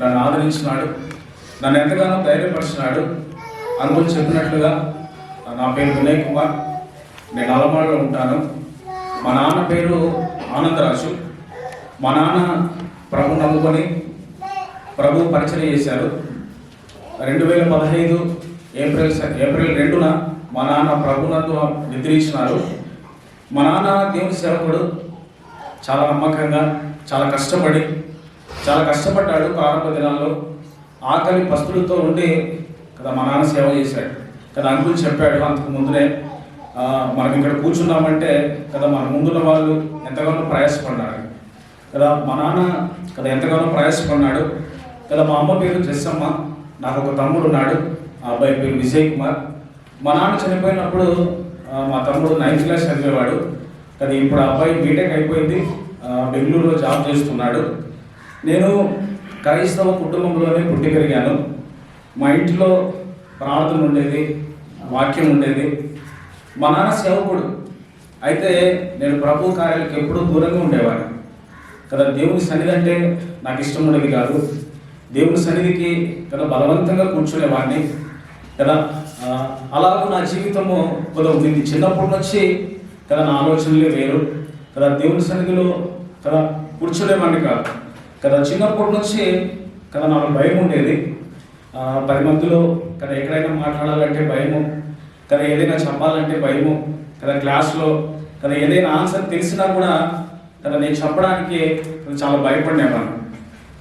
నన్ను ఆదరించినాడు నన్ను ఎంతగానో ధైర్యపరిచినాడు. అనుకుని చెప్పినట్లుగా నా పేరు వినయ్ కుమార్. నేను అలమాడలో ఉంటాను. మా నాన్న పేరు ఆనందరాజు. మా నాన్న ప్రభు నమ్ముకొని ప్రభు పరిచయం చేశారు. రెండు వేల పదహైదు ఏప్రిల్ ఏప్రిల్ రెండున మా నాన్న ప్రభునందు నిద్రించినారు. మా నాన్న దేవుని సేవకుడు. చాలా నమ్మకంగా చాలా కష్టపడి చాలా కష్టపడ్డాడు. ప్రారంభ దినాల్లో ఆకలి పస్తులతో ఉండి కదా మా నాన్న సేవ చేశాడు. కదా అంకుల్ చెప్పాడు అంతకు ముందునే మనం ఇక్కడ కూర్చున్నామంటే కదా మన ముందున్న వాళ్ళు ఎంతగానో ప్రయాసపడ్డారు. కదా మా నాన్న కదా ఎంతగానో ప్రయాసపడ్డాడు. కదా మా అమ్మ పేరు జస్సమ్మ నాకు ఒక తమ్ముడు ఉన్నాడు ఆ అబ్బాయి పేరు విజయ్ కుమార్. మా నాన్న చనిపోయినప్పుడు మా తమ్ముడు నైన్త్ క్లాస్ చదివేవాడు. కదా ఇప్పుడు ఆ అబ్బాయి బీటెక్ అయిపోయింది బెంగళూరులో జాబ్ చేస్తున్నాడు. నేను క్రైస్తవ కుటుంబంలోనే పుట్టి పెరిగాను. మా ఇంట్లో ప్రార్థన ఉండేది వాక్యం ఉండేది. మా నాన్న సేవకుడు. అయితే నేను ప్రభు కార్యాలకు ఎప్పుడూ దూరంగా ఉండేవాడిని. కదా దేవుని సన్నిధి అంటే నాకు ఇష్టం ఉండేది కాదు. దేవుని సన్నిధికి కదా బలవంతంగా కూర్చునేవాడిని. కదా ఆ, అలాగూ నా జీవితము కదా ఉంది చిన్నప్పటి నుంచి కదా నా ఆలోచనలే వేరు. కదా దేవుని సన్నిధిలో కదా కూర్చునేవాడిని కాదు. కదా చిన్నప్పటి నుంచి కదా నాకు భయం ఉండేది. పది మందిలో కదా ఎక్కడైనా మాట్లాడాలంటే భయము కదా ఏదైనా చెప్పాలంటే భయము కదా క్లాస్లో కదా ఏదైనా ఆన్సర్ తెలిసినా కూడా కదా నేను చెప్పడానికి చాలా భయపడినేవాడిని.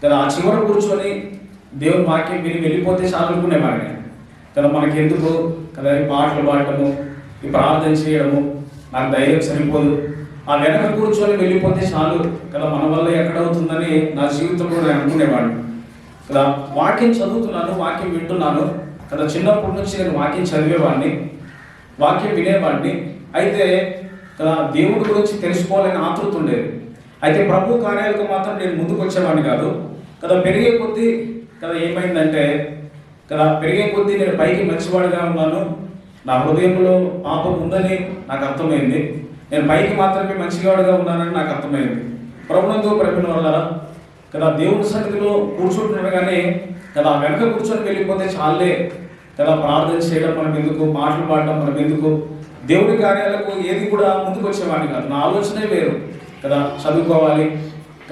కదా ఆ చివర కూర్చొని దేవుని వాక్యం విని వెళ్ళిపోతే చాలు అనుకునేవాడిని. కదా మనకి ఎందుకు కదా ఈ పాటలు పాడటము ఈ ప్రార్థన చేయడము నాకు ధైర్యం సరిపోదు. ఆ వెనక కూర్చొని వెళ్ళిపోతే చాలు. కదా మన వల్ల ఎక్కడవుతుందని నా జీవితంలో నేను అనుకునేవాడిని. కదా వాక్యం చదువుతున్నాను వాక్యం వింటున్నాను. కదా చిన్నప్పటి నుంచి నేను వాక్యం చదివేవాడిని వాక్యం వినేవాడిని. అయితే కదా దేవుడి గురించి తెలుసుకోవాలని ఆతృత ఉండేది. అయితే ప్రభు కార్యాలకు మాత్రం నేను ముందుకు వచ్చేవాడిని కాదు. కదా పెరిగే కొద్దీ కదా ఏమైందంటే కదా పెరిగే కొద్దీ నేను పైకి మంచివాడిగా ఉన్నాను. నా హృదయంలో పాపం ఉందని నాకు అర్థమైంది. నేను పైకి మాత్రమే మంచివాడిగా ఉన్నానని నాకు అర్థమైంది. ప్రభుత్వంతో ప్రభిన వల్ల కదా దేవుని సన్నిధిలో కూర్చుంటుండగానే కదా వెనక కూర్చొని వెళ్ళిపోతే చాలే కదా ప్రార్థన చేయడం మనం ఎందుకు మాటలు పాడడం మనం ఎందుకు? దేవుడి కార్యాలకు ఏది కూడా ముందుకు వచ్చేవాడిని కాదు. నా ఆలోచనే వేరు. కదా చదువుకోవాలి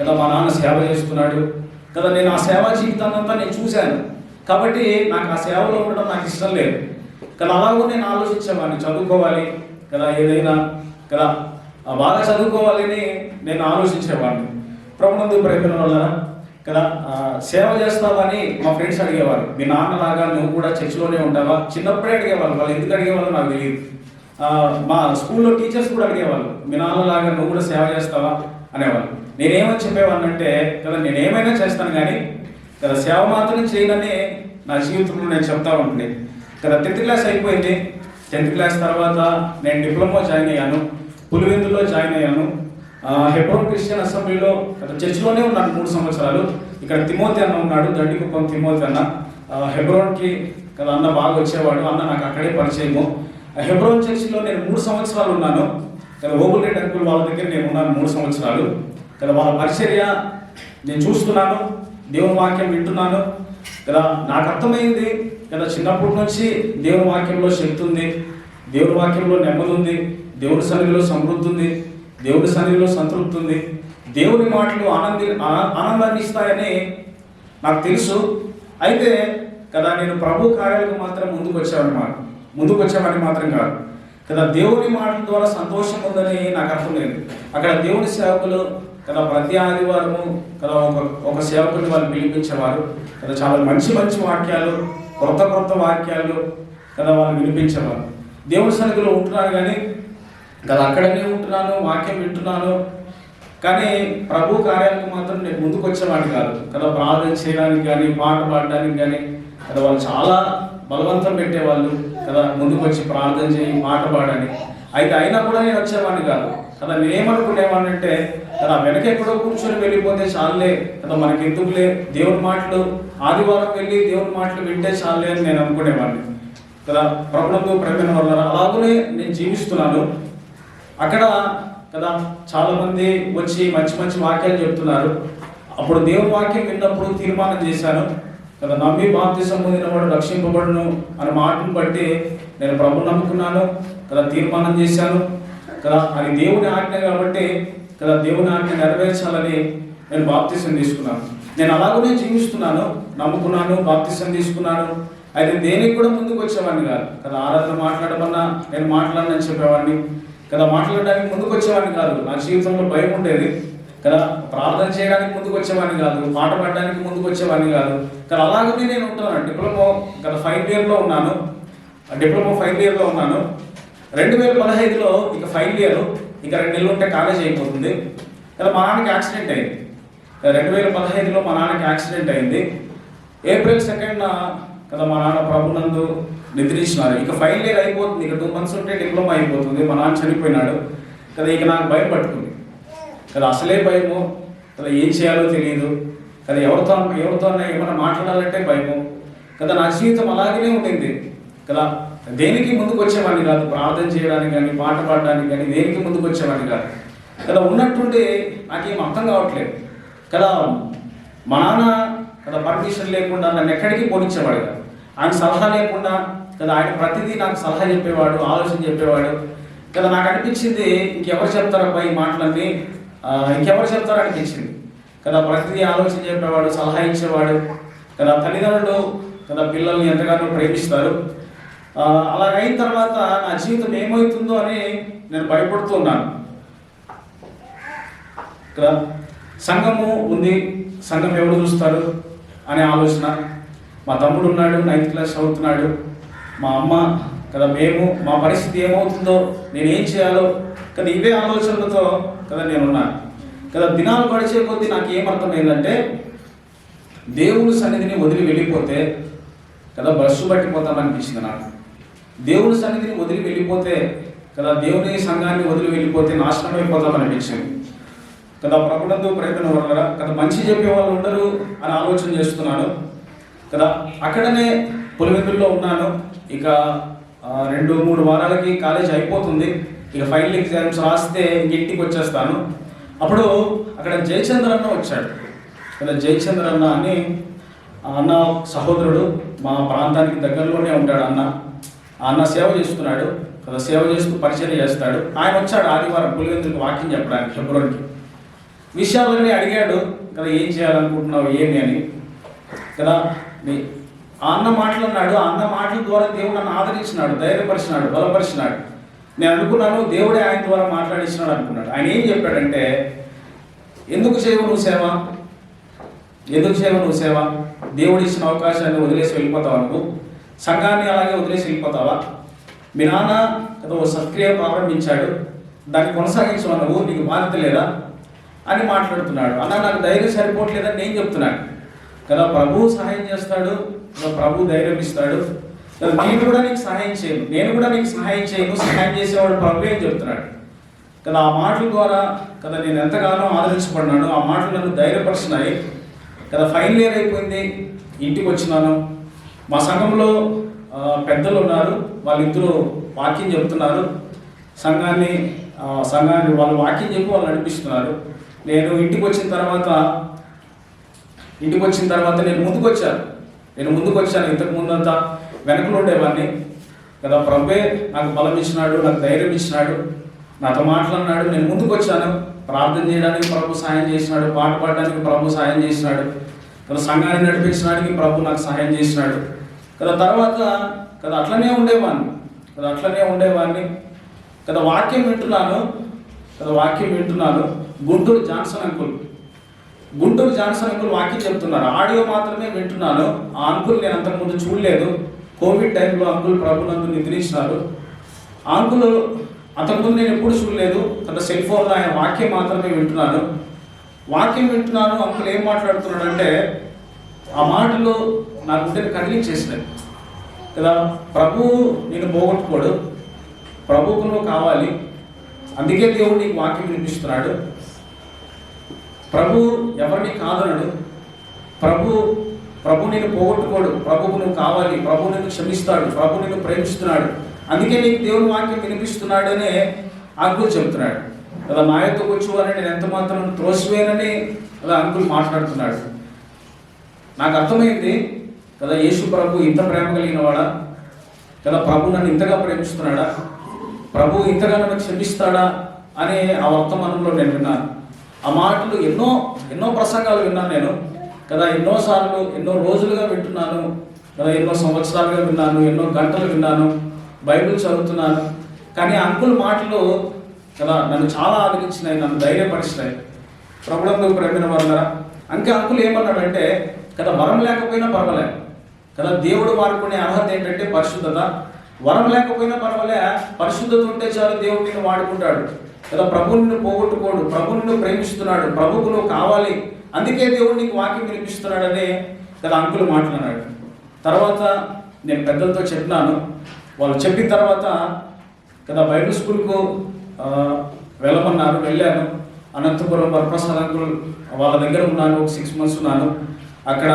కదా మా నాన్న సేవ చేస్తున్నాడు కదా నేను ఆ సేవా జీవితాన్ని అంతా నేను చూశాను. కాబట్టి నాకు ఆ సేవలో ఉండడం నాకు ఇష్టం లేదు. కదా అలాగూ నేను ఆలోచించేవాడిని. చదువుకోవాలి కదా ఏదైనా కదా? ఆ బాగా చదువుకోవాలని నేను ఆలోచించేవాడిని. ప్రభునందు ప్రయత్నం వల్ల కదా? సేవ చేస్తావని మా ఫ్రెండ్స్ అడిగేవారు. మీ నాన్నలాగా నువ్వు కూడా చర్చిలోనే ఉంటావా చిన్నప్పుడే అడిగేవాళ్ళు. వాళ్ళు ఎందుకు అడిగేవాళ్ళు నాకు తెలియదు. మా స్కూల్లో టీచర్స్ కూడా అడిగేవాళ్ళు. మీ నాన్నలాగా నువ్వు కూడా సేవ చేస్తావా? అనేవాళ్ళు. నేనేమని చెప్పేవాడిని అంటే కదా నేను ఏమైనా చేస్తాను కానీ కదా సేవ మాత్రం చేయనని నా జీవితంలో నేను చెప్తా ఉంటుండే కదా టెన్త్ క్లాస్ అయిపోయింది. టెన్త్ క్లాస్ తర్వాత నేను డిప్లొమా జాయిన్ అయ్యాను. పులివెందులో జాయిన్ అయ్యాను. హెబ్రోన్ క్రిస్టియన్ అసెంబ్లీలో చర్చిలోనే ఉన్నాను మూడు సంవత్సరాలు. ఇక్కడ తిమోతి అన్న ఉన్నాడు దండికుప్పం తిమోతి అన్న. హెబ్రోన్కి కదా అన్న బాగా వచ్చేవాడు అన్న నాకు అక్కడే పరిచయము. ఆ హెబ్రోన్ చర్చిలో నేను మూడు సంవత్సరాలు ఉన్నాను. కదా ఓబుల్ రెడ్డి అంకుల్ వాళ్ళ దగ్గర నేను ఉన్నాను మూడు సంవత్సరాలు. కదా వాళ్ళ పరిచర్య నేను చూస్తున్నాను దేవుని వాక్యం వింటున్నాను. కదా నాకు అర్థమైంది. కదా చిన్నప్పటి నుంచి దేవుని వాక్యంలో శక్తి ఉంది దేవుని వాక్యంలో నెమ్మది ఉంది. దేవుడి సన్నిధిలో సమృద్ధి ఉంది. దేవుడి సన్నిధిలో సంతృప్తి ఉంది. దేవుని మాటలు ఆనంది ఆ- ఆనందాన్ని ఇస్తాయని నాకు తెలుసు. అయితే కదా నేను ప్రభు కార్యాలకు మాత్రం ముందుకు వచ్చావన్నమాట ముందుకు వచ్చామని మాత్రం కాదు. కదా దేవుని మాటల ద్వారా సంతోషం ఉందని నాకు అర్థం లేదు. అక్కడ దేవుని సేవకులు కదా ప్రతి ఆదివారము కదా ఒక ఒక సేవకుని వాళ్ళు పిలిపించేవారు కదా చాలా మంచి మంచి వాక్యాలు కొత్త కొత్త వాక్యాలు కదా వాళ్ళు వినిపించేవారు. దేవుని సన్నిధిలో ఉంటున్నారు కానీ కదా అక్కడనే ఉంటున్నాను వాక్యం వింటున్నాను. కానీ ప్రభు కార్యాలకు మాత్రం నేను ముందుకు వచ్చేవాడిని కాదు. కదా ప్రార్థన చేయడానికి కానీ పాట పాడడానికి కానీ కదా వాళ్ళు చాలా బలవంతం పెట్టేవాళ్ళు. కదా ముందుకు వచ్చి ప్రార్థన చేయి పాట పాడని అయితే అయినా కూడా నేను వచ్చేవాడిని కాదు. కదా నేనేమనుకునేవాడిని అంటే కదా వెనక ఎక్కడో కూర్చొని వెళ్ళిపోతే చాలే. కదా మనకి ఎందుకులే దేవుని మాటలు ఆదివారం వెళ్ళి దేవుని మాటలు వింటే చాలే అని నేను అనుకునేవాడిని. కదా ప్రభుత్వం ప్రేమ వల్ల అలాగనే నేను జీవిస్తున్నాను. అక్కడ కదా చాలా మంది వచ్చి మంచి మంచి వాక్యాలు చెప్తున్నారు. అప్పుడు దేవుని వాక్యం విన్నప్పుడు తీర్మానం చేశాను. కదా నమ్మి బాప్తిసం పొందినవాడు రక్షింపబడును అనే మాటను బట్టి నేను ప్రభు నమ్ముకున్నాను. కదా తీర్మానం చేశాను. కదా అది దేవుని ఆజ్ఞ కాబట్టి కదా దేవుని ఆజ్ఞ నెరవేర్చాలని నేను బాప్తిసం తీసుకున్నాను. నేను అలాగనే జీవిస్తున్నాను నమ్ముకున్నాను బాప్తిసం తీసుకున్నాను. అయితే దేనికి కూడా ముందుకు వచ్చేవాడిని కాదు. కదా ఆరాధన మాట్లాడమన్నా నేను మాట్లాడనని చెప్పేవాడిని. కదా మాట్లాడడానికి ముందుకు వచ్చేవాడిని కాదు. నా జీవితంలో భయం ఉండేది. కదా ప్రార్థన చేయడానికి ముందుకు వచ్చేవాడిని కాదు. పాట పాడడానికి ముందుకు వచ్చేవాడిని కాదు. కదా అలాగనే నేను ఉంటున్నాను డిప్లొమో గత ఫైవ్ ఇయర్లో ఉన్నాను. డిప్లొమో ఫైవ్ ఇయర్లో ఉన్నాను. రెండు వేల పదహైదులో ఇక ఫైవ్ ఇయర్. ఇక రెండు నెలలు ఉంటే కాలేజ్ అయిపోతుంది. కదా మా నాన్నకి యాక్సిడెంట్ అయింది. రెండు వేల పదహైదులో మా నాన్నకి యాక్సిడెంట్ అయింది. ఏప్రిల్ సెకండ్ కదా మా నాన్న ప్రభునందు నిద్రించినారు ఇక ఫైనల్ ఇయర్ అయిపోతుంది. ఇక టూ మంత్స్ ఉంటే డిప్లొమా అయిపోతుంది. మా నాన్న చనిపోయినాడు. కదా ఇక నాకు భయం పట్టుకుంది. కదా అసలే భయము. కదా ఏం చేయాలో తెలియదు కదా ఎవరితో ఎవరితో ఏమైనా మాట్లాడాలంటే భయము. కదా నా జీవితం అలాగనే ఉండింది. కదా దేనికి ముందుకు వచ్చేవాడిని కాదు. ప్రార్థన చేయడానికి కానీ పాట పాడడానికి కానీ దేనికి ముందుకు వచ్చేవాడిని కాదు. కదా ఉన్నట్టుండి నాకేం అర్థం కావట్లేదు. కదా మా నాన్న కదా పర్మిషన్ లేకుండా నన్ను ఎక్కడికి పోనిచ్చేవాడు కాదు. ఆయన సలహా లేకుండా కదా ఆయన ప్రతిదీ నాకు సలహా చెప్పేవాడు ఆలోచన చెప్పేవాడు. కదా నాకు అనిపించింది ఇంకెవరు చెప్తారబ్బా ఈ మాటలన్నీ? ఇంకెవరు చెప్తారో అనిపించింది. కదా ప్రతిదీ ఆలోచన చెప్పేవాడు సలహా ఇచ్చేవాడు. కదా తల్లిదండ్రులు కదా పిల్లల్ని ఎంతగానో ప్రేమిస్తారు. అలాగైన తర్వాత నా జీవితం ఏమవుతుందో అని నేను భయపడుతున్నాను ఇక్కడ సంఘము ఉంది సంఘం ఎవరు చూస్తారు అనే ఆలోచన. మా తమ్ముడు ఉన్నాడు నైన్త్ క్లాస్ చదువుతున్నాడు. మా అమ్మ కదా మేము మా పరిస్థితి ఏమవుతుందో నేను ఏం చేయాలో? కదా ఇవే ఆలోచనలతో కదా నేను ఉన్నాను కదా దినాలు గడిచే కొద్దీ నాకు ఏమర్థమైందంటే దేవుని సన్నిధిని వదిలి వెళ్ళిపోతే కదా బస్సు పట్టిపోతాం అనిపించింది నాకు. దేవుని సన్నిధిని వదిలి వెళ్ళిపోతే కదా దేవుని సంఘాన్ని వదిలి వెళ్ళిపోతే నాశనం అయిపోతాం అనిపించింది. కదా ప్రకటనతో ప్రయత్నం వల్ల కదా మంచి చెప్పే వాళ్ళు ఉండరు అని ఆలోచన చేస్తున్నాను కదా? అక్కడనే పులివెందుల్లో ఉన్నాను. ఇక రెండు మూడు వారాలకి కాలేజ్ అయిపోతుంది. ఇక ఫైనల్ ఎగ్జామ్స్ రాస్తే ఇంక ఇంటికి వచ్చేస్తాను అప్పుడు అక్కడ జయచంద్ర అన్న వచ్చాడు. కదా జయచంద్ర అన్న అని ఆ అన్న సహోదరుడు మా ప్రాంతానికి దగ్గరలోనే ఉంటాడు అన్న. ఆ అన్న సేవ చేస్తున్నాడు. కదా సేవ చేస్తూ పరిచయం చేస్తాడు. ఆయన వచ్చాడు ఆదివారం పులివెందులకు వాక్యం చెప్పడానికి ఫిబ్రవరికి. విషయాలన్నీ అడిగాడు. కదా ఏం చేయాలనుకుంటున్నావు ఏమి అని. కదా మీ ఆ అన్న మాటలు అన్నాడు ఆ అన్న మాటల ద్వారా దేవుడు నన్ను ఆదరించినాడు ధైర్యపరిచినాడు బలపరిచినాడు. నేను అనుకున్నాను దేవుడే ఆయన ద్వారా మాట్లాడించినాడు అనుకున్నాడు. ఆయన ఏం చెప్పాడంటే ఎందుకు చేయవు నువ్వు సేవ? ఎందుకు చేయవు నువ్వు సేవ? దేవుడు ఇచ్చిన అవకాశాన్ని వదిలేసి వెళ్ళిపోతావా నువ్వు? సంఘాన్ని అలాగే వదిలేసి వెళ్ళిపోతావా? మీ నాన్న ఏదో ఓ సత్క్రియ ప్రారంభించాడు. దాన్ని కొనసాగించమన్నావు నీకు బాధ్యత లేదా? అని మాట్లాడుతున్నాడు. అన్న నాకు ధైర్యం సరిపోవట్లేదని నేను చెప్తున్నాను. కదా ప్రభువు సహాయం చేస్తాడు కదా ప్రభు ధైర్యం ఇస్తాడు. కదా నేను కూడా నీకు సహాయం చేయను నేను కూడా నీకు సహాయం చేయను సహాయం చేసేవాడు ప్రభు అని చెప్తున్నాడు. కదా ఆ మాటల ద్వారా కదా నేను ఎంతగానో ఆదరించబడినాను ఆ మాటలు నన్ను ధైర్యపరుస్తున్నాయి కదా ఫైనల్ ఇయర్ అయిపోయింది ఇంటికి వచ్చినాను. మా సంఘంలో పెద్దలు ఉన్నారు వాళ్ళిద్దరూ వాక్యం చెప్తున్నారు. సంఘాన్ని సంఘాన్ని వాళ్ళు వాక్యం చెప్పి వాళ్ళు నడిపిస్తున్నారు. నేను ఇంటికి వచ్చిన తర్వాత ఇంటికి వచ్చిన తర్వాత నేను ముందుకు వచ్చాను నేను ముందుకు వచ్చాను ఇంతకు ముందంతా వెనకలో ఉండేవాడిని కదా ప్రభే నాకు బలం ఇచ్చినాడు నాకు ధైర్యం ఇచ్చినాడు నాతో మాట్లాడినాడు. నేను ముందుకు వచ్చాను ప్రార్థన చేయడానికి ప్రభు సాయం చేసినాడు. పాట పాడడానికి ప్రభు సాయం చేసినాడు. కదా సంఘాన్ని నడిపించడానికి ప్రభు నాకు సహాయం చేసినాడు. కదా తర్వాత కదా అట్లనే ఉండేవాడిని కదా అట్లనే ఉండేవాడిని కదా వాక్యం వింటున్నాను. కదా వాక్యం వింటున్నాను. Guntur Johnson uncle. Guntur Johnson uncle వాక్యం చెప్తున్నారు. ఆడియో మాత్రమే వింటున్నాను. ఆ అంకుల్ నేను అంతకుముందు చూడలేదు. కోవిడ్ టైంలో అంకుల్ ప్రభునందు నిద్రించినారు. అంకుల్ అంతకుముందు నేను ఎప్పుడు చూడలేదు. తన సెల్ ఫోన్లో ఆయన వాక్యం మాత్రమే వింటున్నాను. వాక్యం వింటున్నాను. అంకుల్ ఏం మాట్లాడుతున్నాడు అంటే ఆ మాటలు నా గుండెని కదిలించేసినాయి. కదా ప్రభువు నేను పోగొట్టుకోడు. ప్రభువుకు నువ్వు కావాలి. అందుకే దేవుడు నీకు వాక్యం వినిపిస్తున్నాడు. ప్రభు ఎవరిని కాదనడు. ప్రభు ప్రభు నేను పోగొట్టుకోడు. ప్రభువు నువ్వు కావాలి. ప్రభు నిన్ను క్షమిస్తాడు. ప్రభు నిన్ను ప్రేమిస్తున్నాడు. అందుకే నీకు దేవుని వాక్యం వినిపిస్తున్నాడు అనే అంకుల్ చెప్తున్నాడు. కదా నా యొక్క కూర్చోవాలని నేను ఎంత మాత్రం త్రోసివేనని అలా అంకుల్ మాట్లాడుతున్నాడు. నాకు అర్థమైంది కదా యేసు ప్రభు ఇంత ప్రేమ కలిగిన వాడా? కదా ప్రభు నన్ను ఇంతగా ప్రేమిస్తున్నాడా? ప్రభు ఇంతగా నన్ను క్షమిస్తాడా? అనే ఆ వర్తమానంలో నేను విన్నాను ఆ మాటలు ఎన్నో ఎన్నో ప్రసంగాలు విన్నాను నేను. కదా ఎన్నోసార్లు ఎన్నో రోజులుగా వింటున్నాను. కదా ఎన్నో సంవత్సరాలుగా విన్నాను ఎన్నో గంటలు విన్నాను బైబిల్ చదువుతున్నాను. కానీ అంకుల్ మాటలు కదా నన్ను చాలా ఆదరించినాయి నన్ను ధైర్యపరిచినాయి. ప్రభుత్వం ప్రేమిన వాళ్ళరా అంకే అంకుల్ ఏమన్నాడంటే కదా వరం లేకపోయినా పర్వాలేదు. కదా దేవుడు వాడుకునే అర్హత ఏంటంటే పరిశుద్ధత. వరం లేకపోయినా పర్వాలే పరిశుద్ధత ఉంటే చాలు దేవుడు నిన్ను వాడుకుంటాడు. కదా ప్రభు నిన్ను పోగొట్టుకోడు ప్రభు నిన్ను ప్రేమిస్తున్నాడు ప్రభుకు నువ్వు కావాలి. అందుకే దేవుడు నీకు వాక్యం వినిపిస్తున్నాడని కదా అంకులు మాట్లాడాడు తర్వాత నేను పెద్దలతో చెప్పినాను. వాళ్ళు చెప్పిన తర్వాత కదా బైబిల్ స్కూల్కు వెళ్ళమన్నారు వెళ్ళాను. అనంతపురం వరప్రసాద్ అంకుల్ వాళ్ళ దగ్గర ఉన్నాను ఒక సిక్స్ మంత్స్ ఉన్నాను. అక్కడ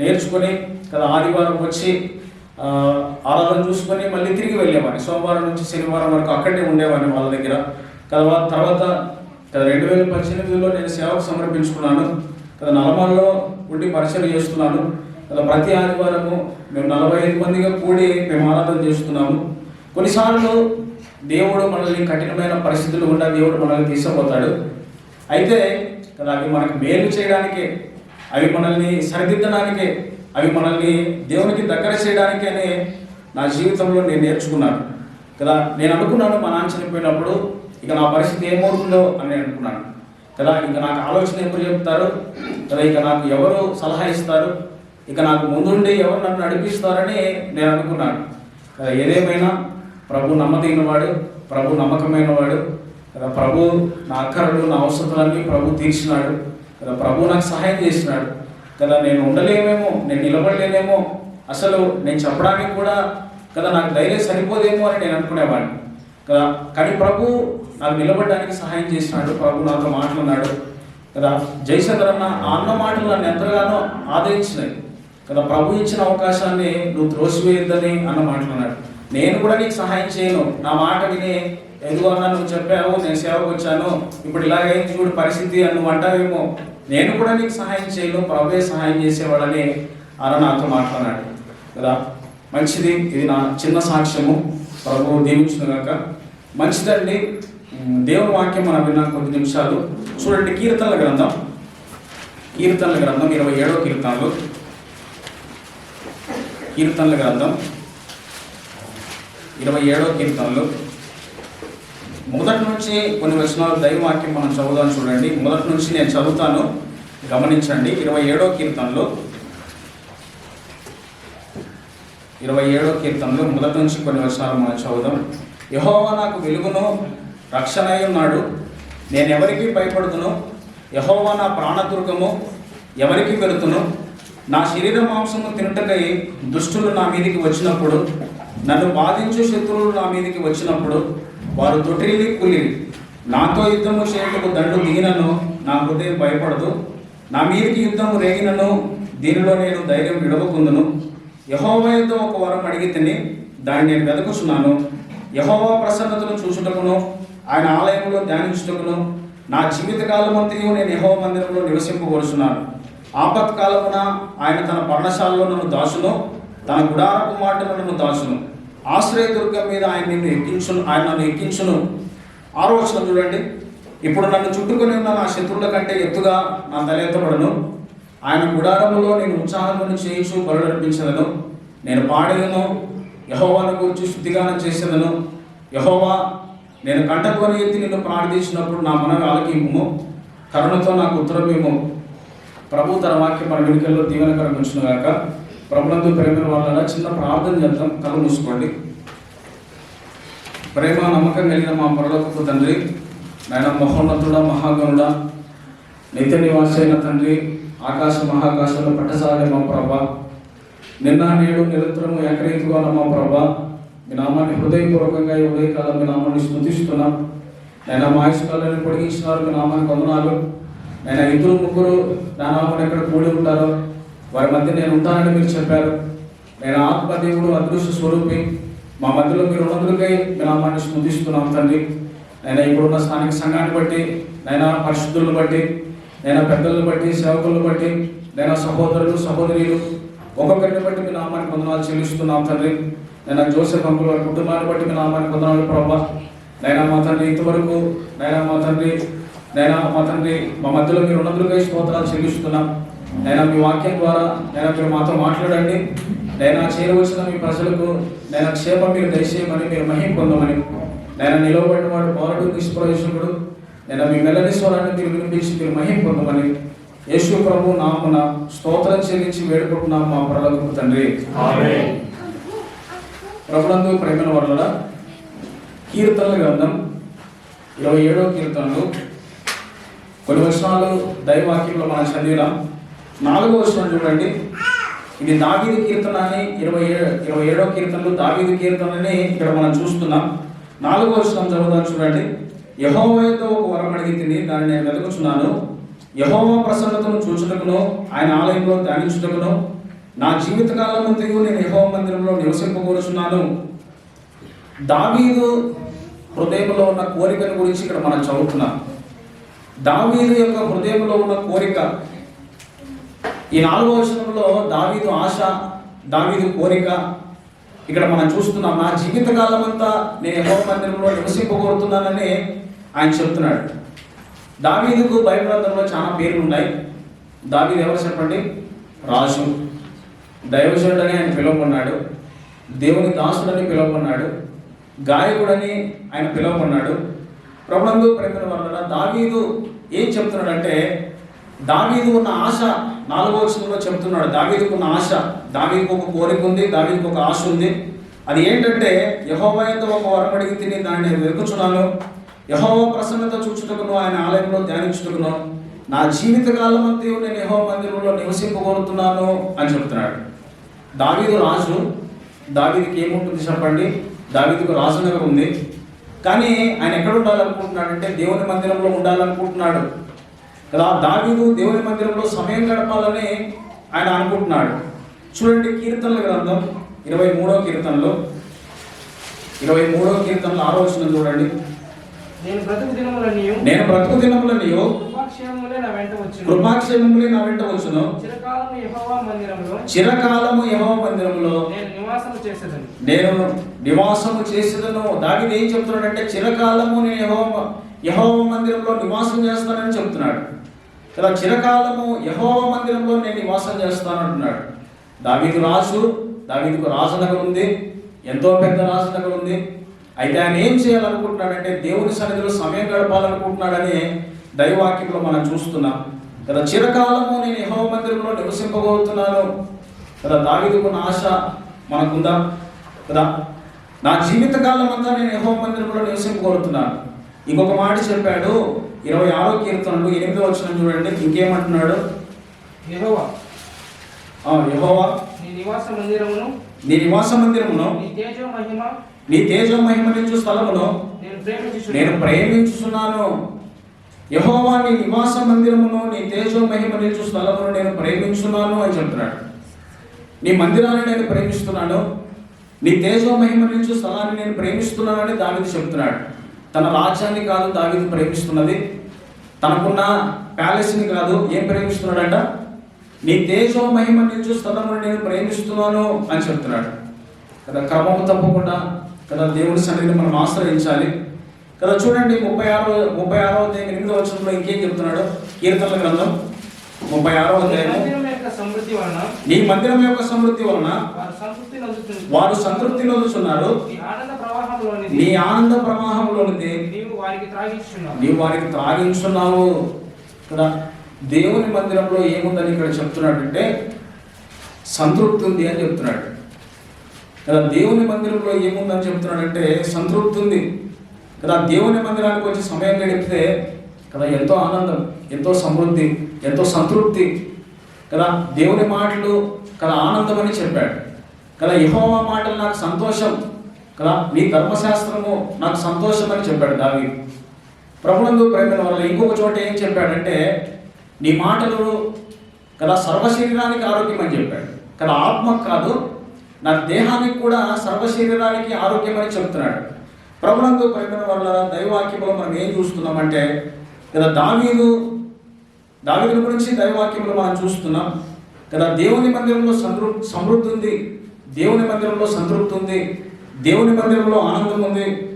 నేర్చుకొని కదా ఆదివారం వచ్చి ఆరాధన చూసుకొని మళ్ళీ తిరిగి వెళ్ళేవాడిని. సోమవారం నుంచి శనివారం వరకు అక్కడే ఉండేవాడిని వాళ్ళ దగ్గర. తర్వాత తర్వాత రెండు వేల పద్దెనిమిదిలో నేను సేవకు సమర్పించుకున్నాను. కదా నలమల్లో ఉండి పరిచయం చేస్తున్నాను. కదా ప్రతి ఆదివారము మేము నలభై ఐదు మందిగా కూడి మేము ఆరాధన చేస్తున్నాము. కొన్నిసార్లు దేవుడు మనల్ని కఠినమైన పరిస్థితులు గుండా దేవుడు మనల్ని తీసుకుపోతాడు. అయితే కదా అవి మనకు మేలు చేయడానికే అవి మనల్ని సరిదిద్దడానికే అవి మనల్ని దేవునికి దగ్గర చేయడానికి అని నా జీవితంలో నేను నేర్చుకున్నాను. కదా నేను అనుకున్నాను మా నాన్న చనిపోయినప్పుడు ఇక నా పరిస్థితి ఏమవుతుందో అని నేను అనుకున్నాను. కదా ఇక నాకు ఆలోచన ఎప్పుడు చెప్తారు? కదా ఇక నాకు ఎవరు సలహా ఇస్తారు? ఇక నాకు ముందుండి ఎవరు నన్ను నడిపిస్తారని నేను అనుకున్నాను. కదా ఏదేమైనా ప్రభు నమ్మదగిన వాడు ప్రభు నమ్మకమైన వాడు కదా ప్రభు నా అక్కరలు నా అవసరాలన్నీ ప్రభు తీర్చినాడు. కదా ప్రభు నాకు సహాయం చేసినాడు. కదా నేను ఉండలేమేమో నేను నిలబడలేనేమో అసలు నేను చెప్పడానికి కూడా కదా నాకు ధైర్యం సరిపోదేమో అని నేను అనుకునేవాడిని. కదా కానీ ప్రభు నాకు నిలబడడానికి సహాయం చేసినాడు ప్రభు నాతో మాట్లాడినాడు. కదా జయశంకర్ అన్న అన్న మాటలు నన్ను ఎంతగానో ఆదరించినాయి. కదా ప్రభు ఇచ్చిన అవకాశాన్ని నువ్వు త్రోసివేయద్దని అన్న మాట్లాడినాడు. నేను కూడా నీకు సహాయం చేయను. నా మాట విని ఎదుగు అన్న నువ్వు చెప్పావు నేను సేవకు వచ్చాను. ఇప్పుడు ఇలాగైంది చూడు పరిస్థితి అని నువ్వు అంటావేమో. నేను కూడా నీకు సహాయం చేయను ప్రభువే సహాయం చేసేవాడని అన్న నాతో మాట్లాడాడు. కదా మంచిది ఇది నా చిన్న సాక్ష్యము. ప్రభు దీవించిన మంచిదండి దేవుని వాక్యం మనం విన్నాం కొద్ది నిమిషాలు. చూడండి కీర్తనల గ్రంథం. కీర్తనల గ్రంథం ఇరవై ఏడో కీర్తనలు. కీర్తనల గ్రంథం. ఇరవై ఏడో కీర్తనలు. మొదటి నుంచి కొన్ని వచనాలు దైవవాక్యం మనం చదువుదాం చూడండి. మొదటి నుంచి నేను చదువుతాను. గమనించండి. ఇరవై ఏడో కీర్తనలో ఇరవై ఏడో కీర్తనలు మొదటి నుంచి కొన్ని వచనాలు మనం చదువుదాం. యహోవా నాకు వెలుగును రక్షణ ఉన్నాడు. నేను ఎవరికి భయపడుతును? యహోవా నా ప్రాణదుర్గము ఎవరికి వెళుతును? నా శరీర మాంసము తినటకై దుష్టులు నా మీదికి వచ్చినప్పుడు నన్ను బాధించు శత్రువులు నా మీదికి వచ్చినప్పుడు వారు తొట్టిల్లి కూలిరి నాతో యుద్ధము చేయటకు దండు దిగినను నా హృదయం భయపడదు. నా మీదకి యుద్ధము రేగినను దీనిలో నేను ధైర్యం విడవకుందును. యహోవయతో ఒక వరం అడిగి తిని దాన్ని నేను వెతుకుచున్నాను యహోవా ప్రసన్నతను చూసుటకును ఆయన ఆలయంలో ధ్యానించుటకును నా జీవితకాలం అంతయు నేను యహోవ మందిరంలో నివసింపగోరుచున్నాను ఆపత్కాలమున ఆయన తన పర్ణశాలలో నన్ను దాచును తన గుడారపు మాటను నన్ను దాచును ఆశ్రయదుర్గం మీద ఆయన నిన్ను ఎక్కించును ఆయన నన్ను ఎక్కించును. ఆలోచన చూడండి ఇప్పుడు నన్ను చుట్టుకొని ఉన్న నా శత్రువుల కంటే ఎత్తుగా నా తలెత్తబడను. ఆయన గుడారములో నేను ఉత్సాహమును చేయించు బలుడర్పించదను నేను పాడేదను యహోవాను గురించి శుద్ధిగానం చేసేదను యహోవా నేను కంటకొని ఎత్తి నిన్ను ప్రార్థించినప్పుడు నా మనవి ఆలకింపు కరుణతో నాకు ఉత్తరం ఏమో ప్రభు తన వాక్యం మన వెనుకల్లో దీవెనకరం ఉంచును ప్రభులందు ప్రేమ వల్ల చిన్న ప్రార్థన చేద్దాం కళ్ళు మూసుకోండి. ప్రేమ నమ్మకం కలిగిన మా పరలోకపు తండ్రి నాయన మహోన్నతుడ మహాగణుడ నిత్య నివాసైన తండ్రి ఆకాశ మహాకాశంలో పట్టసాగే మా ప్రభా. నిన్న నేడు నిరంతరము ఏకరీతిగా ఉన్న మా ప్రభా. మీ నామాన్ని హృదయపూర్వకంగా ఈ ఉదయకాలం మీ నామాన్ని స్మృతిస్తున్నాం నేను మా ఆయుష్కాలను పొడిగించినారు మీ నామాన్ని కొందనాలు నేను ఇద్దరు ముగ్గురు నా నామాన్ని ఎక్కడ కూడి ఉంటారో వారి మధ్య నేను ఉంటానని మీరు చెప్పారు. నేను ఆత్మదేవుడు అదృశ్య స్వరూపి. మా మధ్యలో మీరు ఉన్నందుకై మీ నామాన్ని స్మృతిస్తున్నాం తండ్రి. నేను ఇప్పుడున్న స్థానిక సంఘాన్ని బట్టి నైనా పరిశుద్ధులను బట్టి నేను పెద్దలను బట్టి సేవకులను బట్టి నేను సహోదరులు సహోదరులు ఒక్కొక్కరిని బట్టి మీ నామాన్ని వందనాలు చెల్లిస్తున్నాం తండ్రి. నేను జోసెఫ్ అంకుల్ వారి కుటుంబాన్ని బట్టి మీ నామాన్ని వందనాలు ప్రభా. నైనా మా తండ్రి ఇంతవరకు నైనా మా తండ్రి నైనా మా తండ్రి మా మధ్యలో మీరు ఉన్నందుకై స్తోత్రాలు చెల్లిస్తున్నాం. నైనా మీ వాక్యం ద్వారా నైనా మీరు మాతో మాట్లాడండి. నైనా చేరవలసిన మీ ప్రజలకు నేను క్షేమం మీరు దయచేయమని మీరు మహిం పొందమని. నేను నిలవబడిన వాడు పౌరుడు నిష్ప్రయోజకుడు నేను మీ మెల్లని స్వరాన్ని మీరు వినిపించి మీరు మహిం పొందమని. యేసు ప్రభు నామున స్తోత్రం చెల్లించి వేడుకుంటున్నాం మా పరలకు తండ్రి. ప్రభునందు ప్రేమల వల్ల కీర్తనల గ్రంథం ఇరవై ఏడో కీర్తనలు. కొన్ని వర్షాలు దైవాక్యంలో మనం చదివినాం. నాలుగో వచనం చూడండి. ఇది దావీది కీర్తన అని ఇరవై ఏడు ఇరవై ఏడో కీర్తనలు దావీది కీర్తనని ఇక్కడ మనం చూస్తున్నాం. నాలుగో వచనం చదువుదాం చూడండి. యహోవయతో ఒక వరం అడిగితే తిని దాన్ని నేను వెతుకుచున్నాను. యహోవ ప్రసన్నతను చూచుటకును ఆయన ఆలయంలో ధ్యానించుటకును నా జీవితకాలం అంతయు నేను యహోవ మందిరంలో నివసింపకూరుచున్నాను దావీదు హృదయంలో ఉన్న కోరికను గురించి ఇక్కడ మనం చదువుతున్నాం. దావీదు యొక్క హృదయంలో ఉన్న కోరిక ఈ నాలుగో వచనంలో దావీదు ఆశ దావీదు కోరిక. ఇక్కడ మనం చూస్తున్నాం నా జీవితకాలం అంతా నేను యహో మందిరంలో నివసింపకూరుతున్నానని ఆయన చెప్తున్నాడు. దావీదుకు భయప్రాంతంలో చాలా పేర్లు ఉన్నాయి దావీదు ఎవరు చెప్పండి? రాజు. దైవజనుడని ఆయన పిలువకున్నాడు దేవుని దాసుడని పిలువకున్నాడు గాయకుడని ఆయన పిలువకున్నాడు ప్రభునందు ప్రకటన వల్ల దావీదు ఏం చెప్తున్నాడంటే దావీదు ఉన్న ఆశ నాలుగో వచనంలో చెప్తున్నాడు. దావీదుకు ఉన్న ఆశ దావీదుకు ఒక కోరిక ఉంది దావీదుకు ఒక ఆశ ఉంది. అది ఏంటంటే యహోవయంతో ఒక వరం అడిగి తిని దాన్ని నేను వెతుకుచున్నాను. యహోవ ప్రసన్నత చూచుటకును ఆయన ఆలయంలో ధ్యానించుటకును నా జీవితకాలం అంతా నేను యహో మందిరంలో నివసింపగోరుతున్నాను అని చెప్తున్నాడు. దావీదు రాజు దావీదికి ఏముంటుంది చెప్పండి? దావీదుకు రాజనగర్ ఉంది కానీ ఆయన ఎక్కడ ఉండాలనుకుంటున్నాడంటే దేవుని మందిరంలో ఉండాలనుకుంటున్నాడు. కదా? దావీదు దేవుని మందిరంలో సమయం గడపాలని ఆయన అనుకుంటున్నాడు. చూడండి కీర్తనల గ్రంథం ఇరవై మూడో కీర్తనలో. ఇరవై మూడో కీర్తనలో ఆలోచన చూడండి. నేను బ్రతుకు దినములనియో కృపాక్షేమములే నా వెంట వచ్చును. చిరకాలము యెహోవా మందిరంలో నేను నివాసము చేసేదని. నేను నివాసము చేసేదను. దావిది ఏం చెప్తున్నాడంటే చిరకాలము నేను యహోవ యహోవ మందిరంలో నివాసం చేస్తానని చెప్తున్నాడు. ఇలా చిరకాలము యహోవ మందిరంలో నేను నివాసం చేస్తాను అంటున్నాడు. దావీదు రాజు దావీదుకు రాజనగర్ ఉంది. ఎంతో పెద్ద రాజనగర్ ఉంది. అయితే ఆయన ఏం చేయాలనుకుంటున్నాడంటే దేవుని సన్నిధిలో సమయం గడపాలనుకుంటున్నాడని దైవాక్యంలో మనం చూస్తున్నాం. కదా చిరకాలము నేను యహోవ మందిరంలో నివసింపబోతున్నాను. కదా దావీదుకున్న ఆశ మనకుందా? కదా నా జీవితకాలం అంతా నేను యహోవ మందిరంలో నివసింపగోరుతున్నాను ఇంకొక మాట చెప్పాడు. ఇరవై ఆరో కీర్తనలు ఎనిమిదో వచ్చిన చూడండి. ఇంకేమంటున్నాడు? యెహోవా. నీ నివాస మందిరమును నీ నివాస మందిరమును నీ తేజో మహిమ నీ తేజో మహిమనించు స్థలమును నేను ప్రేమించు నేను ప్రేమించుచున్నాను. యహోవా నీ నివాస మందిరమును నీ తేజో మహిమనించు స్థలమును నేను ప్రేమించున్నాను అని చెప్తున్నాడు. నీ మందిరాన్ని నేను ప్రేమిస్తున్నాను. నీ తేజో మహిమనించు స్థలాన్ని నేను ప్రేమిస్తున్నానని దావిది చెప్తున్నాడు. తన రాజ్యాన్ని కాదు దావీదు ప్రేమిస్తున్నది. తనకున్న ప్యాలెస్ని కాదు ఏం ప్రేమిస్తున్నాడంట? నీ తేజో మహిమనించు స్థలమును నేను ప్రేమిస్తున్నాను అని చెప్తున్నాడు. కదా క్రమం తప్పకుండా కదా దేవుని సన్నిధిని మనం ఆశ్రయించాలి. కదా చూడండి ముప్పై ఆరో ముప్పై ఆరో అధ్యాయం ఎనిమిదో వచ్చినప్పుడు ఇంకేం చెప్తున్నాడు? కీర్తనల గ్రంథం ముప్పై ఆరో అధ్యాయం సమృద్ధి వలన నీ మందిరం యొక్క సమృద్ధి వలన వారు సంతృప్తి నొందుచున్నారు. నీ ఆనంద ప్రవాహంలోనిది. నీవు వారికి త్రాగిస్తున్నావు నీవు వారికి త్రాగించున్నావు. కదా దేవుని మందిరంలో ఏముందని ఇక్కడ చెప్తున్నాడంటే సంతృప్తి ఉంది అని చెప్తున్నాడు. కదా దేవుని మందిరంలో ఏముందని చెప్తున్నాడంటే సంతృప్తి ఉంది. కదా దేవుని మందిరానికి వచ్చి సమయం గడిపితే కదా ఎంతో ఆనందం ఎంతో సమృద్ధి ఎంతో సంతృప్తి కదా? దేవుని మాటలు కదా ఆనందం అని చెప్పాడు. కదా యెహోవా మాటలు నాకు సంతోషం. కదా నీ ధర్మశాస్త్రము నాకు సంతోషం అని చెప్పాడు దావి ప్రభునందు ప్రేమల వల్ల ఇంకొక చోట ఏం చెప్పాడంటే నీ మాటలు కదా సర్వ శరీరానికి ఆరోగ్యం అని చెప్పాడు. కదా ఆత్మ కాదు నా దేహానికి కూడా సర్వ శరీరానికి ఆరోగ్యం అని చెప్తున్నాడు. ప్రభునందు ప్రేమల వల్ల దైవాక్యంలో మనం ఏం చూస్తున్నామంటే కదా దావీదు దావీదుల గురించి దైవవాక్యంలో మనం చూస్తున్నాం కదా దేవుని మందిరంలో సంతృ సమృద్ధి ఉంది. దేవుని మందిరంలో సంతృప్తి ఉంది. దేవుని మందిరంలో ఆనందం ఉంది.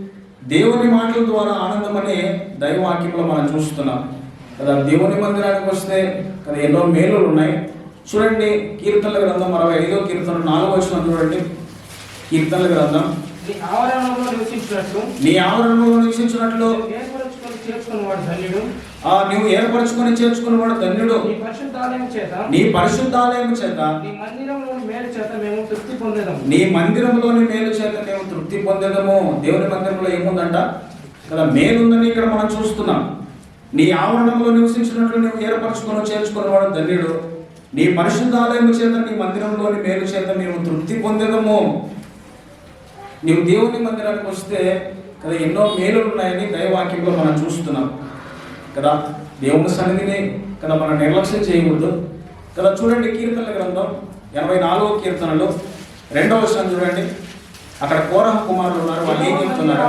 దేవుని మాటల ద్వారా ఆనందం అనే దైవవాక్యంలో మనం చూస్తున్నాం కదా దేవుని మందిరానికి వస్తే కదా ఎన్నో మేలులు ఉన్నాయి. చూడండి కీర్తనల గ్రంథం అరవై ఐదో కీర్తన నాలుగో వచ్చిన చూడండి. కీర్తనల గ్రంథం. నీ ఆవరణంలో నివసించినట్లు నీ ఆవరణలో నివసించినట్లు ఏర్పరచుకొని చేర్చుకుని వాడు ధన్యుడు. ఆ నీవు ఏర్పరచుకొని చేర్చుకున్నవాడు ధన్యుడు. నీ పరిశుద్ధాలయం చేత నీ పరిశుద్ధాలయం చేత నీ మందిరంలోని మేలు చేత మేము తృప్తి పొందేదాము. నీ మందిరంలోని మేలు చేత మేము తృప్తి పొందేదము. దేవుని మందిరంలో ఏముందంట? కదా మేలుందని ఇక్కడ మనం చూస్తున్నాం. నీ ఆవరణంలో నివసించినట్లు నువ్వు ఏర్పరచుకొని చేర్చుకున్నవాడు ధన్యుడు. నీ పరిశుద్ధాలయం చేత నీ మందిరంలోని మేలు చేత మేము తృప్తి పొందేదము. నీవు దేవుని మందిరానికి వస్తే కదా ఎన్నో మేలులు ఉన్నాయని దైవాక్యంలో మనం చూస్తున్నాం. కదా దేవుని సన్నిధిని కదా మనం నిర్లక్ష్యం చేయకూడదు. కదా చూడండి కీర్తనల గ్రంథం ఎనభై నాలుగో కీర్తనలు రెండవ వచనం చూడండి. అక్కడ కోరహ కుమారులు ఉన్నారు వాళ్ళు ఏం చెప్తున్నారు.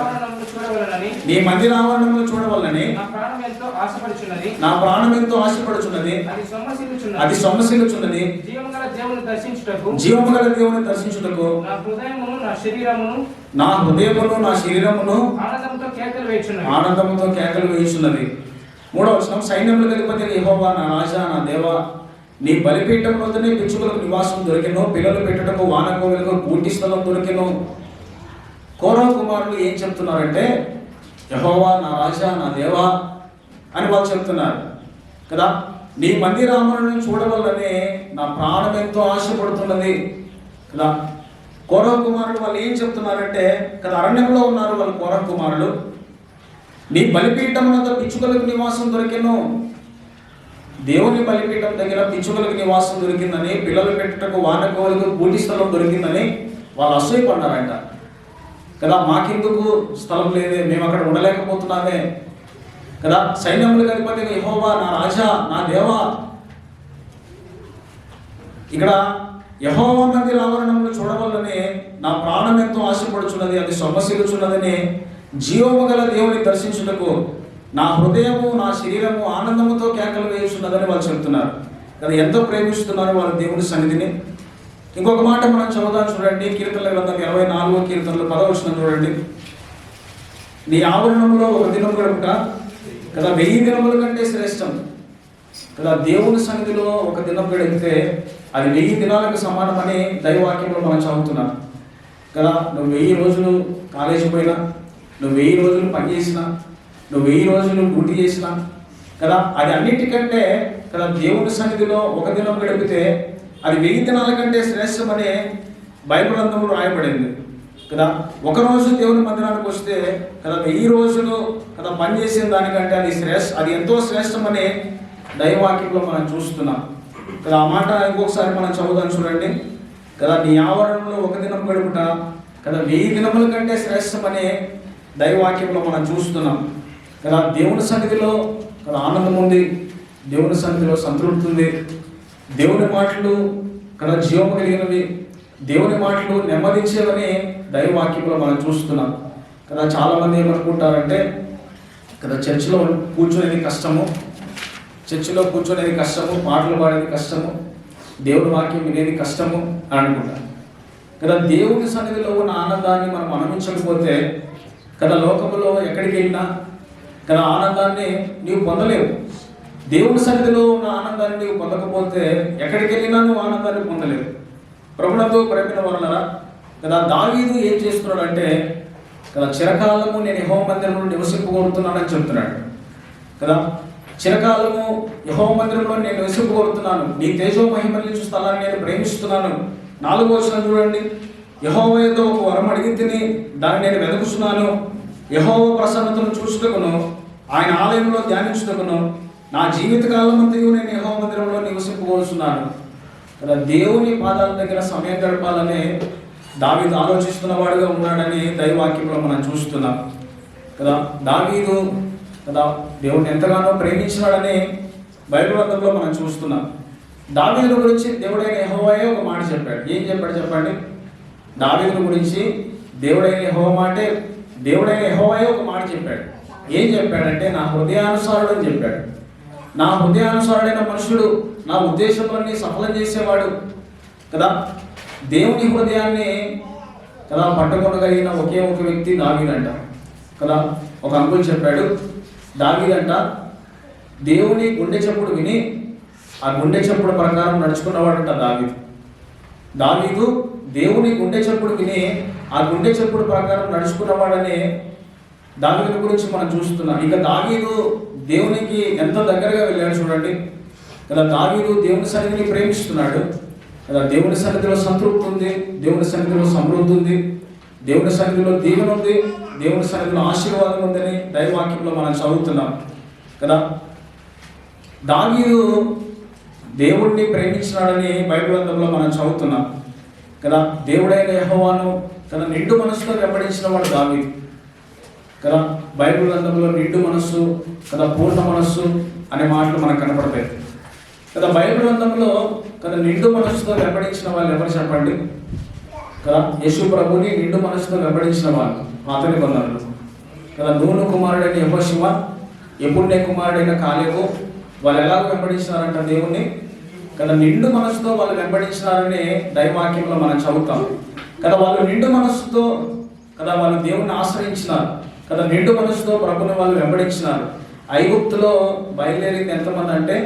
చూడవలనని నీ మందిర ఆవరణంలో చూడవల్లని నా ప్రాణం ఎంతో ఆశపడుచున్నది. నా ప్రాణం ఎంతో ఆశపడుచున్నది. అది సొమ్మసిల్లుచున్నది. అది సొమ్మసిల్లుచున్నది. జీవం గల దేవుని దర్శించుటకు దేవుని నా హృదయమును నా శరీరమును నా హృదయమును నా శరీరమును ఆనందంతో కేకలు వేయుచున్నవి ఆనందంతో కేకలు వేయుచున్నది. మూడవ వచనం సైన్యములు కలిపతి యెహోవా నా రాజా నా దేవా నీ బలిపీఠం వద్దనే పిచ్చుకలకు నివాసం దొరికెను పిల్లలు పెట్టటకు వానకోవెలకు పూర్తి స్థలం దొరికెను. కౌరవ కుమారులు ఏం చెప్తున్నారంటే యహోవా నా రాజా నా దేవా అని వాళ్ళు చెప్తున్నారు. కదా? నీ మందిరామను చూడవల్లనే నా ప్రాణం ఎంతో ఆశపడుతున్నది. కదా? కౌరవ కుమారులు వాళ్ళు ఏం చెప్తున్నారంటే కదా అరణ్యంలో ఉన్నారు వాళ్ళు కౌరవ కుమారులు. నీ బలిపీఠం పిచ్చుకలకు నివాసం దొరికెను. దేవుని బలిపీఠం దగ్గర పిచ్చుకలకు నివాసం దొరికిందని పిల్లలు పెట్టుటకు వానకోలకు పూటి స్థలం దొరికిందని వాళ్ళు అసూయపడ్డారంట. కదా మాకెందుకు స్థలం లేదే మేము అక్కడ ఉండలేకపోతున్నామే? కదా సైన్యములు కలిపతి యహోవా నా రాజా నా దేవా. ఇక్కడ యహోవా మందిర ఆవరణములు చూడవల్లనే నా ప్రాణం ఎంతో ఆశపడుచున్నది అది సొమ్మసిల్లుచున్నదని జీవము గల దేవుని దర్శించుటకు నా హృదయము నా శరీరము ఆనందముతో కేకలు వేయుచున్నదని వాళ్ళు చెబుతున్నారు కదా ఎంతో ప్రేమిస్తున్నారు వాళ్ళ దేవుని సన్నిధిని. ఇంకొక మాట మనం చదువుదాం చూడండి. కీర్తనల గ్రంథం ఇరవై నాలుగో కీర్తనలు పదవచనం చూడండి. నీ ఆవరణంలో ఒక దినం గడుపుట కదా వెయ్యి దినముల కంటే శ్రేష్టం. కదా దేవుని సన్నిధిలో ఒక దినం గడిపితే అది వెయ్యి దినాలకు సమానమని దైవాక్యంలో మనం చదువుతున్నాం. కదా నువ్వు వెయ్యి రోజులు కాలేజీ పోయినా నువ్వు వెయ్యి రోజులు పని చేసినా నువ్వు వెయ్యి రోజులు డ్యూటీ చేసినా కదా అది అన్నిటికంటే కదా దేవుని సన్నిధిలో ఒక దినం గడిపితే అది వెయ్యి దినాల కంటే శ్రేష్టమనే బైబిల్ రాయబడింది. కదా? ఒక రోజు దేవుని మందిరానికి వస్తే కదా వెయ్యి రోజులు కదా పని చేసిన దానికంటే అది శ్రేష్ అది ఎంతో శ్రేష్టమని దైవాక్యంలో మనం చూస్తున్నాం. కదా ఆ మాట ఇంకొకసారి మనం చదువుదాం చూడండి. కదా నీ ఆవరణలో ఒక దినం గడుపుట కదా వెయ్యి దినముల కంటే శ్రేష్టమని దైవాక్యంలో మనం చూస్తున్నాం. కదా దేవుని సన్నిధిలో కదా ఆనందం ఉంది. దేవుని సన్నిధిలో సంతృప్తి ఉంది. దేవుని మాటలు కదా జీవము కలిగినవి దేవుని మాటలు నెమ్మదించేవని దైవవాక్యంలో మనం చూస్తున్నాం. కదా చాలామంది ఏమనుకుంటారంటే కదా చర్చిలో కూర్చునేది కష్టము చర్చిలో కూర్చునేది కష్టము పాటలు పాడేది కష్టము దేవుని వాక్యం వినేది కష్టము అని అనుకుంటారు. కదా దేవుని సన్నిధిలో ఉన్న ఆనందాన్ని మనం అనుభవించకపోతే కదా లోకంలో ఎక్కడికి వెళ్ళినా కదా ఆనందాన్ని నీవు పొందలేవు. దేవుని సన్నిధిలో ఉన్న ఆనందాన్ని నీవు పొందకపోతే ఎక్కడికి వెళ్ళినా నువ్వు ఆనందాన్ని పొందలేవు. ప్రభులతో ప్రేమిన వలనరా కదా దావీదు ఏం చేస్తున్నాడంటే కదా చిరకాలము నేను యహో మందిరంలో నివసింపగోరుతున్నానని చెబుతున్నాడు కదా చిరకాలము యహో మందిరంలో నేను నివసింపగోరుతున్నాను నీ తేజో మహిమల్ని స్థలాన్ని నేను ప్రేమిస్తున్నాను. నాలుగో వచనం చూడండి. యహోవ ఏదో ఒక వరం అడిగి తిని దాన్ని నేను వెతుకుతున్నాను యహోవ ప్రసన్నతను చూసుకును ఆయన ఆలయంలో ధ్యానించుటకును నా జీవిత కాలం అంతయు నేను యహో మందిరంలో నివసింపబోతున్నాను. కదా దేవుని పాదాల దగ్గర సమయం గడపాలని దావీదు ఆలోచిస్తున్నవాడుగా ఉన్నాడని దైవాక్యంలో మనం చూస్తున్నాం. కదా దావీదు కదా దేవుడిని ఎంతగానో ప్రేమించినాడని బైబిల్ గ్రంథంలో మనం చూస్తున్నాం. దావీదు గురించి దేవుడైన యహోవాయే ఒక మాట చెప్పాడు. ఏం చెప్పాడు చెప్పండి? దావీదు గురించి దేవుడైన యెహోవా మాటే దేవుడైన యహోవాయే ఒక మాట చెప్పాడు. ఏం చెప్పాడంటే నా హృదయానుసారుడు అని చెప్పాడు. నా హృదయానుసారుడైన మనుషుడు నా ఉద్దేశంలోని సఫలం చేసేవాడు కదా? దేవుని హృదయాన్ని కదా పట్టుకోగలిగిన ఒకే ఒక వ్యక్తి దావీదంట కదా? ఒక అంకుల్ చెప్పాడు దావీదంట దేవుని గుండె చెప్పుడు విని ఆ గుండె చెప్పుడు ప్రకారం నడుచుకున్నవాడంట దావీదు. దావీదు దేవుని గుండె చెప్పుడు విని ఆ గుండె చెప్పుడు ప్రకారం నడుచుకున్నవాడని దావీదు గురించి మనం చూస్తున్నాం. ఇక దావీదు దేవునికి ఎంత దగ్గరగా వెళ్ళాడు చూడండి. కదా దావీదు దేవుని సన్నిధిని ప్రేమిస్తున్నాడు. కదా దేవుని సన్నిధిలో సంతృప్తి ఉంది దేవుని సన్నిధిలో సమృద్ధి ఉంది దేవుని సన్నిధిలో దీవెన ఉంది దేవుని సన్నిధిలో ఆశీర్వాదం ఉందని దైవాక్యంలో మనం చదువుతున్నాం. కదా దావీదు దేవుణ్ణి ప్రేమించినాడని బైబిల్ గ్రంథంలో మనం చదువుతున్నాం. కదా దేవుడైన యహోవాను తన నిండు మనసుతో వెంబడించిన వాడు దావీదు. కదా? బైబిల్ గ్రంథంలో నిండు మనస్సు కదా పూర్ణ మనస్సు అనే మాటలు మనకు కనపడతాయి. కదా బైబిల్ గ్రంథంలో కదా నిండు మనస్సుతో వెంబడించిన వాళ్ళు ఎవరు చెప్పండి? కదా యేసు ప్రభుని నిండు మనస్సుతో వెంబడించిన వాళ్ళు పాత కొందరు కదా నూనె కుమారుడైన యహోశివ ఎప్పుడునే కుమారుడైన కాలేవు వాళ్ళు ఎలా వెంబడించినారంట దేవుణ్ణి? కదా నిండు మనసుతో వాళ్ళు వెంబడించినారని దైవాక్యంలో మనం చదువుతాం. కదా వాళ్ళు నిండు మనసుతో కదా వాళ్ళు దేవుణ్ణి ఆశ్రయించినారు. కదా నిండు మనసుతో ప్రభుని వాళ్ళు వెంబడించినారు. ఐగుప్తులో బయలుదేరింది ఎంతమంది అంటే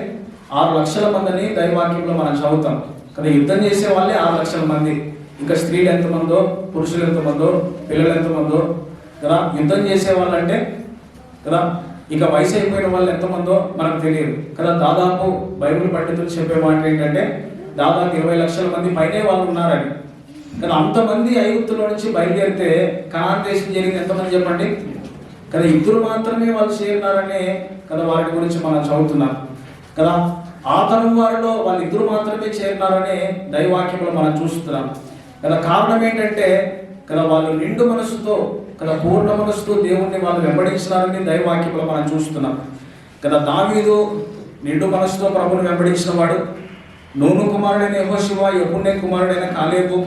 ఆరు లక్షల మందిని దైవాక్యంలో మనం చదువుతాం. కదా యుద్ధం చేసే వాళ్ళే ఆరు లక్షల మంది. ఇంకా స్త్రీలు ఎంతమందో పురుషులు ఎంతమందో పిల్లలు ఎంతమందో కదా యుద్ధం చేసే వాళ్ళంటే కదా ఇక వయసు అయిపోయిన వాళ్ళు ఎంతమందో మనకు తెలియదు. కదా దాదాపు బైబిల్ పండితులు చెప్పే మాట ఏంటంటే దాదాపు ఇరవై లక్షల మంది పైనే వాళ్ళు ఉన్నారని. కదా అంతమంది ఐగుప్తులో నుంచి బయలుదేరితే కనాన్ దేశం జరిగింది ఎంతమంది చెప్పండి? కదా ఇద్దరు మాత్రమే వాళ్ళు చేరినారని కదా వాటి గురించి మనం చదువుతున్నాం. కదా ఆ తరం వారిలో వాళ్ళు ఇద్దరు మాత్రమే చేరినారని దైవాక్యంలో మనం చూస్తున్నాం. కదా కారణం ఏంటంటే కదా వాళ్ళు నిండు మనసుతో కదా పూర్ణ మనసుతో దేవుణ్ణి వాళ్ళు వెంబడించినారని దైవాక్యంలో మనం చూస్తున్నాం. కదా దావీదు నిండు మనసుతో ప్రభుని వెంబడించిన వాడు నూను కుమారుడైన యహోశివ యపుణ్య కుమారుడైన కాలేబు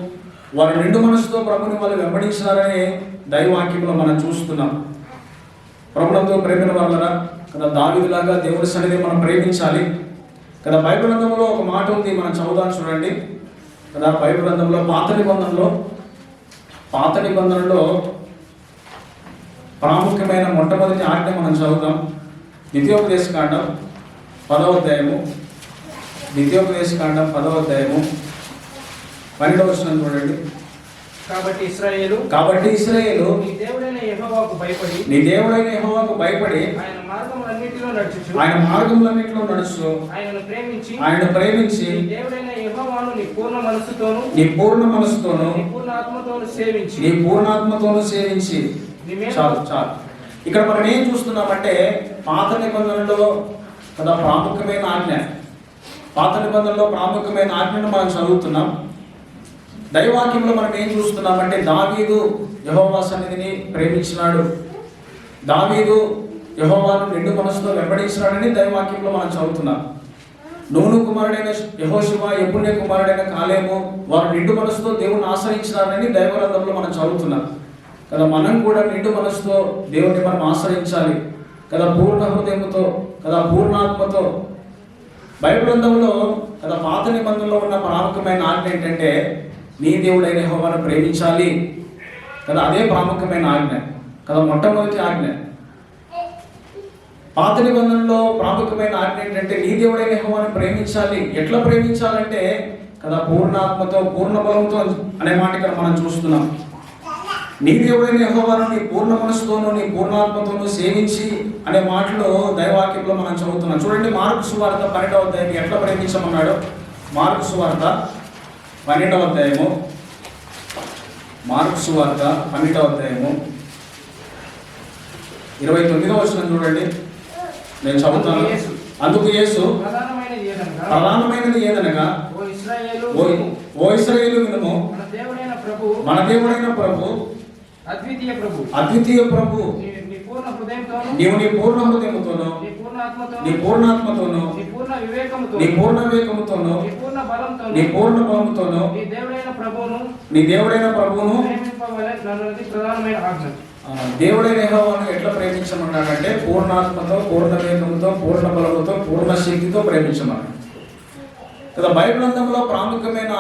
వారు నిండు మనసుతో ప్రభుని వాళ్ళు వెంబడించారని దైవాక్యంలో మనం చూస్తున్నాం. ప్రభుత్వంతో ప్రేమిన వాళ్ళరా కదా దావిదిలాగా దేవుడి సన్నిధి మనం ప్రేమించాలి. కదా బైబిల్ ఒక మాట ఉంది మనం చదువుదాం చూడండి. కదా బైబిల్ పాత నిబంధనలో పాత నిబంధనలో ప్రాముఖ్యమైన మొట్టమొదటి ఆజ్ఞ మనం చదువుతాం ద్వితీయోపదేశకాండం పదవ అధ్యాయము. ద్వితీయోపదేశకాండం పదవ అధ్యాయము. పన్నెండవ వచనం చూడండి. కాబట్టి ఇస్రాయేలు కాబట్టి ఇస్రాయేలు నీ దేవుడైన యెహోవాకు భయపడి నీ దేవుడైన యెహోవాకు భయపడి ఆయన మార్గములన్నిటిలో నడుచుచు. ఆయన మార్గములన్నింటిలో నడుస్తూ ఆయనను ప్రేమించి ఆయన ప్రేమించి నీ దేవుడైన యెహోవాను నీ పూర్ణ మనస్సుతోను నీ పూర్ణ మనసుతోను నీ పూర్ణ ఆత్మతోను సేవించి. నీ పూర్ణాత్మతోను సేవించి. చాలు చాలు. ఇక్కడ మనం ఏం చూస్తున్నామంటే పాత నిబంధనలో కదా ప్రాముఖ్యమైన ఆజ్ఞ. పాత నిబంధనలో ప్రాముఖ్యమైన ఆజ్ఞను మనం చదువుతున్నాం. దైవాక్యంలో మనం ఏం చూస్తున్నామంటే దావీదు యహోవా సన్నిధిని ప్రేమించినాడు. దావీదు యహోవాను నిండు మనసుతో వెంబడించినాడని దైవాక్యంలో మనం చదువుతున్నాం. నూను కుమారుడైన యహోశివ ఎపుణ్య కుమారుడైన కాలేము వారు నిండు మనసుతో దేవుని ఆశ్రయించినారని దైవగ్రంథంలో మనం చదువుతున్నాం. కదా మనం కూడా నిండు మనసుతో దేవుని మనం ఆశ్రయించాలి. కదా పూర్ణ హృదయంతో కదా పూర్ణాత్మతో. బైబిల్ గ్రంథంలో కదా పాత నిబంధనలో ఉన్న ప్రాముఖ్యమైన ఆజ్ఞ ఏంటంటే నీ దేవుడైన యెహోవాను ప్రేమించాలి కదా అదే ప్రాముఖ్యమైన ఆజ్ఞ కదా మొట్టమొదటి ఆజ్ఞ. పాత నిబంధనలో ప్రాముఖ్యమైన ఆజ్ఞ ఏంటంటే నీ దేవుడైన యెహోవాను ప్రేమించాలి. ఎట్లా ప్రేమించాలంటే కదా పూర్ణాత్మతో పూర్ణ బలంతో అనే మాట ఇక్కడ మనం చూస్తున్నాం. నీ దేవుడైన యెహోవాను నీ పూర్ణ మనసుతోనూ నీ పూర్ణాత్మతోనూ సేవించి అనే మాటలో దైవాక్యంలో మనం చదువుతున్నాం. చూడండి మార్పు సువార్త పన్నెండవ అధ్యాయం ఎట్లా ప్రేమించమన్నాడు. మార్కు సువార్త పన్నెండవ అధ్యాయము మార్కు సువార్త పన్నెండవ అధ్యాయము. ఇరవై తొమ్మిదవ వచనం చూడండి. నేను చదువుతాను. అందుకు యేసు. ప్రధానమైనది ఏదనగా ఓ ఇస్రాయేలు వినుము. మన దేవుడైన ప్రభు అద్వితీయ ప్రభు. అద్వితీయ ప్రభు. నీ నీ పూర్ణ హృదయంతోను నీవు నీ పూర్ణాత్మతోను నీ పూర్ణ వివేకముతో నీ పూర్ణ వివేకముతోను నీ పూర్ణ బలంతో నీ పూర్ణ బలముతోను నీ దేవుడైన ప్రభువును నీ దేవుడైన ప్రభువును ప్రేమింపవలె నన్నది ప్రధానమైన ఆజ్ఞ. ఆ, దేవుడైన యెహోవాను ఎట్లా ప్రేమించమన్నాడంటే పూర్ణాత్మతో పూర్ణ వేగంతో పూర్ణ బలముతో పూర్ణ శక్తితో ప్రేమించమన్నాడు. కదా బైబిల్ అందంలో ప్రాముఖ్యమైన